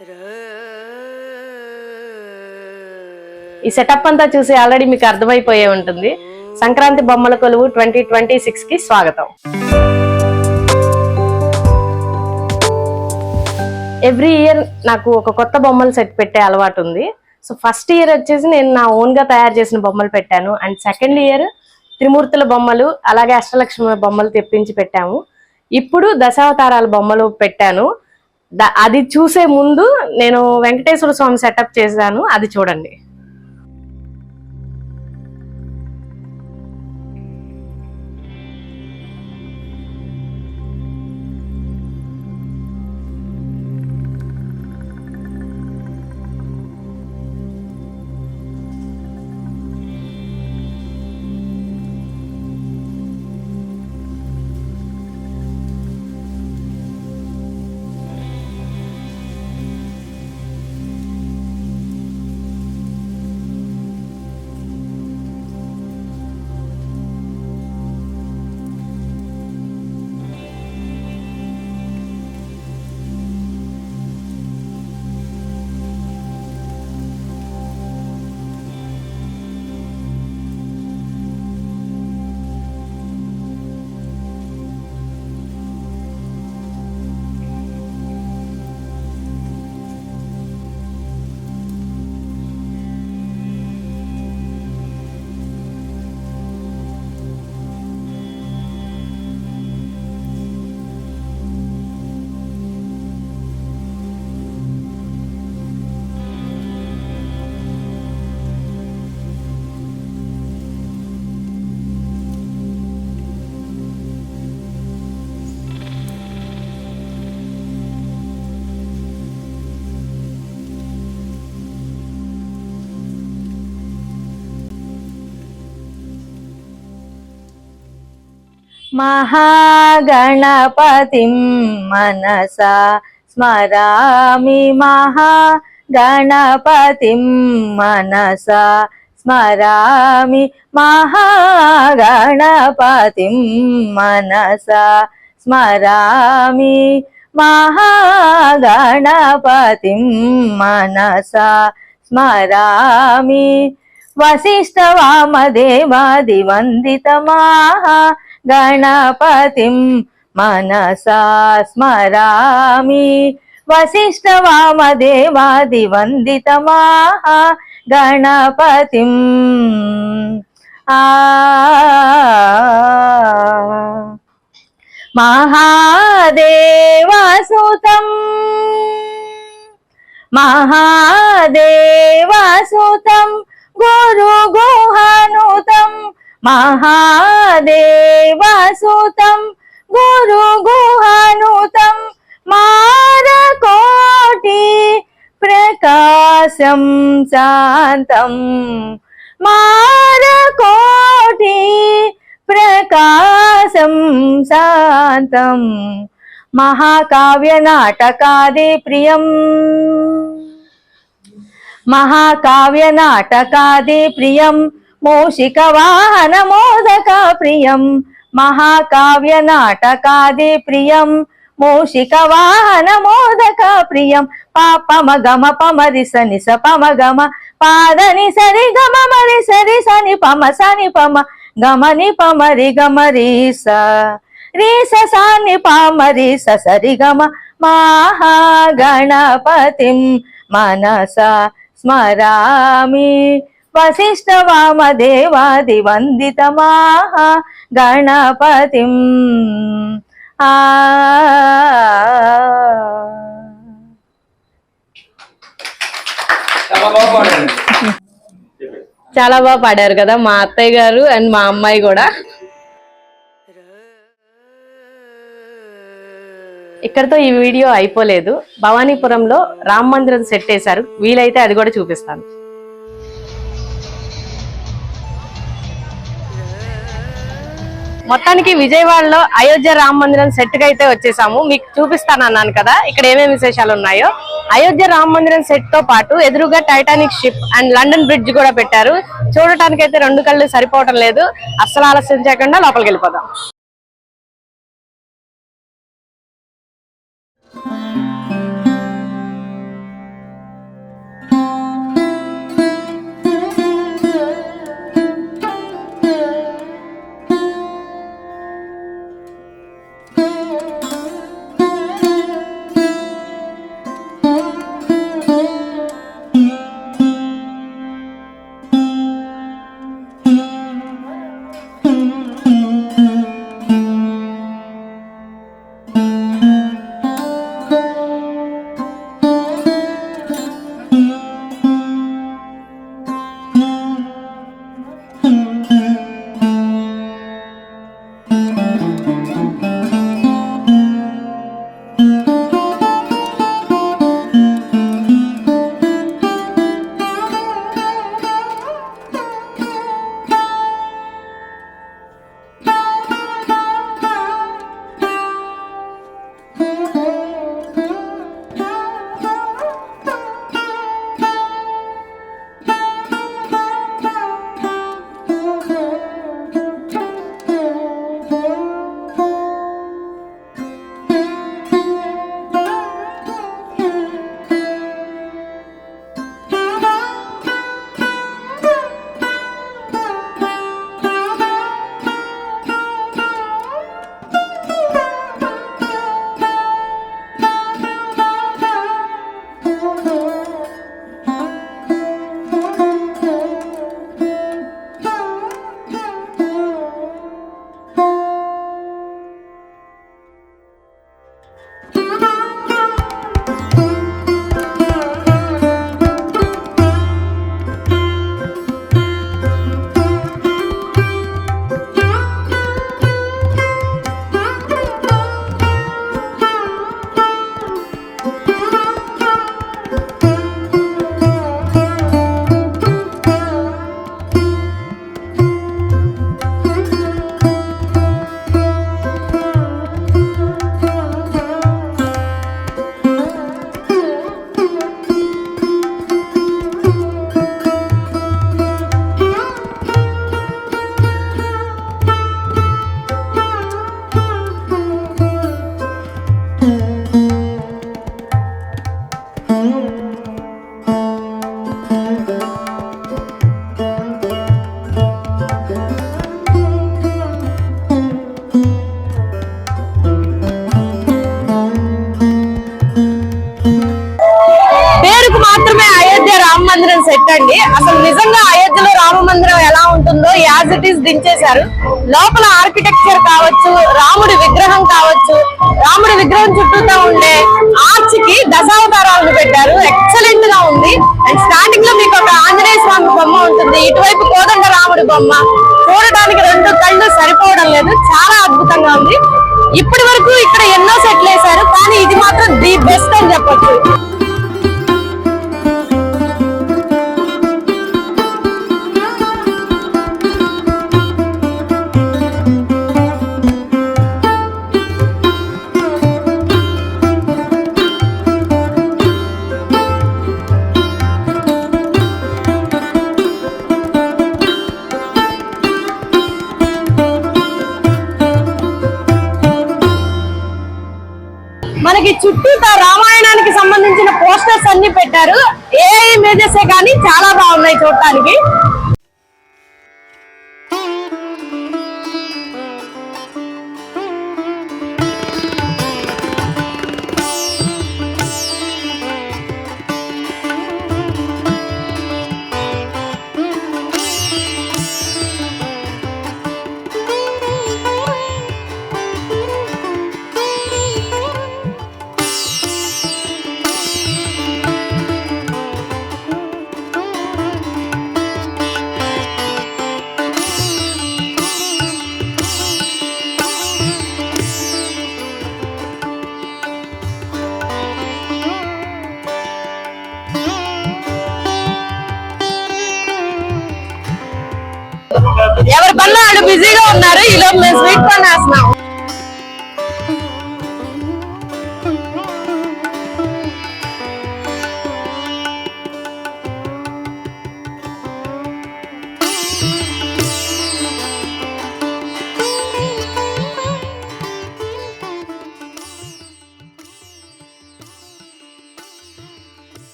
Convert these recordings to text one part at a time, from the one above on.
ఈ సెటప్ అంతా చూసి ఆల్రెడీ మీకు అర్థమైపోయే ఉంటుంది. సంక్రాంతి బొమ్మల కొలువు ట్వంటీ ట్వంటీ సిక్స్కి స్వాగతం. ఎవ్రీ ఇయర్ నాకు ఒక కొత్త బొమ్మలు సెట్ పెట్టే అలవాటు ఉంది. సో ఫస్ట్ ఇయర్ వచ్చేసి నేను నా ఓన్గా తయారు చేసిన బొమ్మలు పెట్టాను. అండ్ సెకండ్ ఇయర్ త్రిమూర్తుల బొమ్మలు అలాగే అష్టలక్ష్మి బొమ్మలు తెప్పించి పెట్టాము. ఇప్పుడు దశావతారాల బొమ్మలు పెట్టాను. అది చూసే ముందు నేను వెంకటేశ్వర స్వామి సెటప్ చేశాను అది చూడండి. महागणपतिं मनसा स्मरामि महागणपतिं मनसा स्मरामि महागणपतिं मनसा स्मरामि महागणपतिं मनसा स्मरामि वसिष्ठवामदेवादिवन्दितमाः गणपतिं मनसा स्मरामि वसिष्ठवामदेवादिवन्दितमाः गणपतिम् आ महादेवसुतम् महादेवसुतं गुरुगुहानुतं మహాదేవసుతం గురు గుహనుతం మారకోటి ప్రకాశం శాంతం. మారకోటి ప్రకాశం శాంతం. మహాకావ్య నాటకాది ప్రియం. మహాకావ్య నాటకాది ప్రియం. మూషిక వాహన మోదక ప్రియం. మహాకావ్య నాటకాది ప్రియం. మూషిక వాహన మోదక ప్రియం. పాపమ గమ పమరి సని స గమ పాదని సరి గమ మరి సరి సని పమ సని పమ. గమని పమరి గమరి స. రీస సాని పామరి సరి గమ మహాగణపతి. మనస స్మరామి. వశిష్ఠ వామదేవాది వందిత మహా గణపతిం. ఆ. చాలా బాగా పాడారు. చాలా బాగా పాడారు కదా మా అత్తయ్య గారు అండ్ మా అమ్మాయి కూడా. ఇక్కడతో ఈ వీడియో అయిపోలేదు. భవానీపురంలో రామ మందిరం సెట్ చేశారు. వీలైతే అది కూడా చూపిస్తాను. మొత్తానికి విజయవాడలో అయోధ్య రామ మందిరం సెట్కి అయితే వచ్చేసాము. మీకు చూపిస్తాను అన్నాను కదా ఇక్కడ ఏమేమి విశేషాలు ఉన్నాయో. అయోధ్య రామ మందిరం సెట్తో పాటు ఎదురుగా Titanic ship and London bridge కూడా పెట్టారు. చూడటానికి అయితే రెండు కళ్ళు సరిపోవటం లేదు. అస్సలు ఆలస్యం చేయకుండా లోపలికి వెళ్ళిపోదాం. సెట్ అండి. అసలు నిజంగా అయోధ్యలో రామ మందిరం ఎలా ఉంటుందో యాజ్ ఇట్ ఈస్ దించేశారు. లోపల ఆర్కిటెక్చర్ కావచ్చు రాముడి విగ్రహం కావచ్చు రాముడి విగ్రహం చుట్టూతో ఉండే ఆర్చ్కి దశావతారాలను పెట్టారు. ఎక్సలెంట్గా ఉంది. అండ్ స్టార్టింగ్లో మీకు ఒక ఆంజనేయ స్వామి బొమ్మ ఉంటుంది. ఇటువైపు కోదండ రాముడి బొమ్మ. చూడటానికి రెండు కళ్ళు సరిపోవడం లేదు. చాలా అద్భుతంగా ఉంది. ఇప్పటి వరకు ఇక్కడ ఎన్నో సెట్లు వేశారు కానీ ఇది మాత్రం ది బెస్ట్ అని చెప్పొచ్చు. చూడటానికి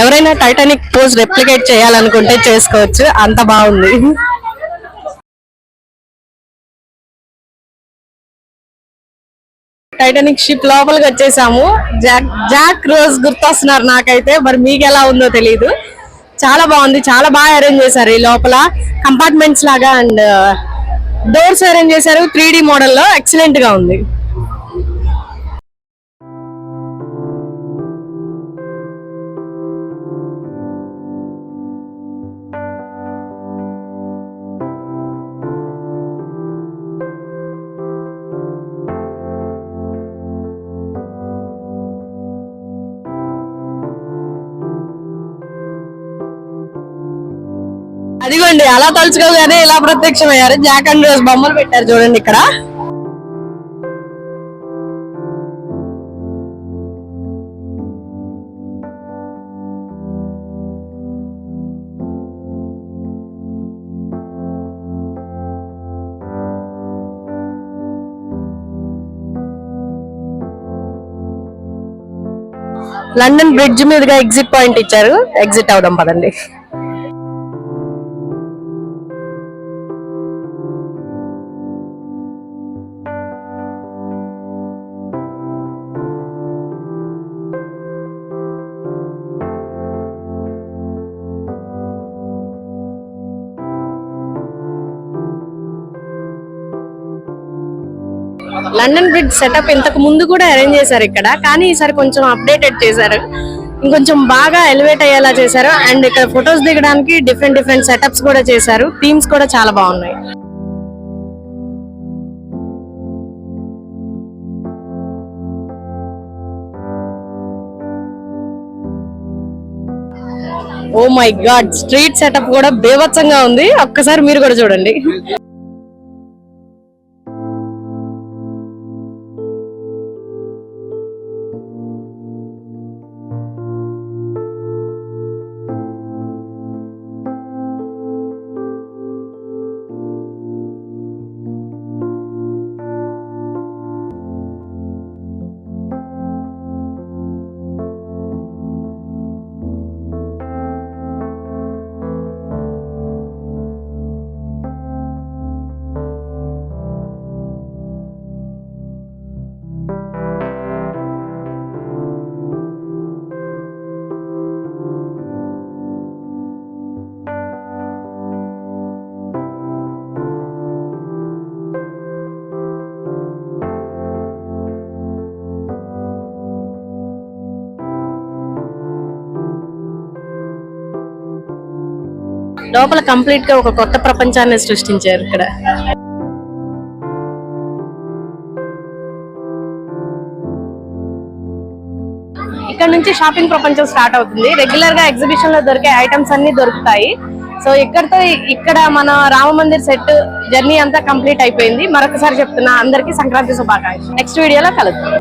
ఎవరైనా టైటానిక్ పోజ్ రెప్లికేట్ చేయాలనుకుంటే చేసుకోవచ్చు. అంత బాగుంది. టైటానిక్ షిప్ లోపలికి వచ్చేసాము. జాక్ జాక్ రోజ్ గుర్తొస్తున్నారు నాకైతే. మరి మీకు ఎలా ఉందో తెలియదు చాలా బాగుంది. చాలా బాగా అరేంజ్ చేశారు ఈ లోపల. కంపార్ట్మెంట్స్ లాగా అండ్ డోర్స్ అరేంజ్ చేశారు. త్రీ మోడల్లో. ఎక్సలెంట్గా ఉంది. అదిగోండి అలా తలుచుకోగానే ఇలా ప్రత్యక్షమయ్యారు. జాక్ అండ్ రోజ్ బొమ్మలు పెట్టారు చూడండి ఇక్కడ. లండన్ బ్రిడ్జ్ మీదుగా ఎగ్జిట్ పాయింట్ ఇచ్చారు. ఎగ్జిట్ అవుదాం పదండి. లండన్ బ్రిడ్జ్ సెటప్ ఇంతకు ముందు కూడా అరేంజ్ చేశారు ఇక్కడ కానీ ఈసారి కొంచెం అప్డేటెడ్ చేశారు. ఇంకొంచెం బాగా ఎలివేట్ అయ్యేలా చేశారు. అండ్ ఇక్కడ ఫొటోస్ దిగడానికి డిఫరెంట్ డిఫరెంట్ సెటప్స్ కూడా చేశారు. థీమ్స్ కూడా చాలా బాగున్నాయి. Oh my god street setup కూడా బేవత్సంగా ఉంది. ఒక్కసారి మీరు కూడా చూడండి. లోపల కంప్లీట్గా ఒక కొత్త ప్రపంచాన్ని సృష్టించారు ఇక్కడ. ఇక్కడ నుంచి షాపింగ్ ప్రపంచం స్టార్ట్ అవుతుంది. రెగ్యులర్గా ఎగ్జిబిషన్లో దొరికే ఐటమ్స్ అన్ని దొరుకుతాయి. సో ఇక్కడతో ఇక్కడ మన రామ మందిర్ సెట్ జర్నీ అంతా కంప్లీట్ అయిపోయింది. మరొకసారి చెప్తున్నా అందరికీ సంక్రాంతి శుభాకాంక్షలు. నెక్స్ట్ వీడియోలో కలుద్దాం.